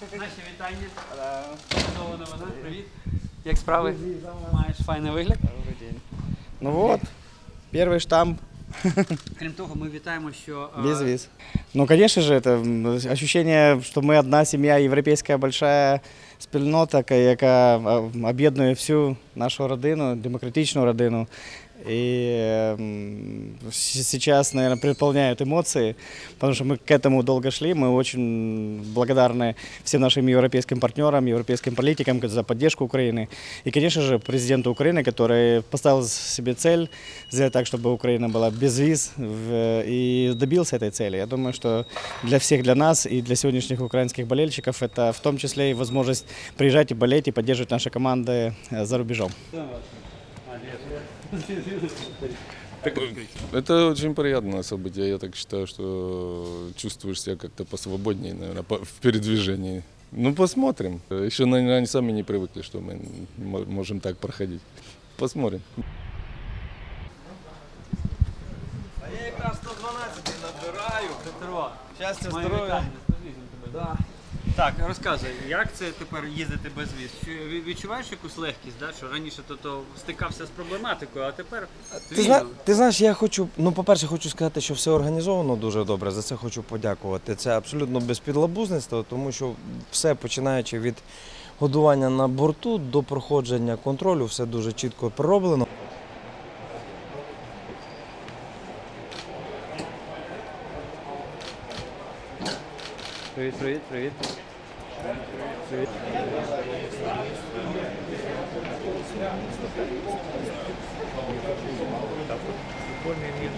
Наші вітання. Знову новина. Привіт. Як справи? Маєш файний вигляд. Ну вот, первый штамп Крім того, ми вітаємо, що е, без виз. Ну, конечно же, это м, ощущение, что мы одна семья, европейская большая спільнота, ка- яка а, об'єднує всю нашу родину, демократичну родину. И м, с- сейчас, наверное, переполняют эмоции, потому что мы к этому долго шли. Мы очень благодарны всем нашим европейским партнерам, европейским политикам за поддержку Украины. И, конечно же, президенту Украины, который поставил себе цель сделать так, чтобы Украина была без виз и добился этой цели. Я думаю, что для всех, для нас и для сегодняшних украинских болельщиков это в том числе и возможность приезжать и болеть и поддерживать наши команды э, за рубежом. Это очень приятное событие. Я так считаю, что чувствуешь себя как-то посвободнее, наверное, по- в передвижении. Ну, посмотрим. Еще, наверное, они сами не привыкли, что мы мо- можем так проходить. Посмотрим. Я якраз 112 набираю. Петро, Щастя, моє здоров'я. вітання. Сподіваюся тебе. Да. Так, розказуй, як це тепер їздити без віз? Чи відчуваєш якусь легкість, да? що раніше то, то стикався з проблематикою, а тепер Ти, зна, ти знаєш, я хочу, ну, по-перше, хочу сказати, що все організовано дуже добре. За це хочу подякувати. Це абсолютно без підлабузництва, тому що все починаючи від годування на борту до проходження контролю, все дуже чітко пророблено. Привіт, привіт, привіт. Футбольный мир.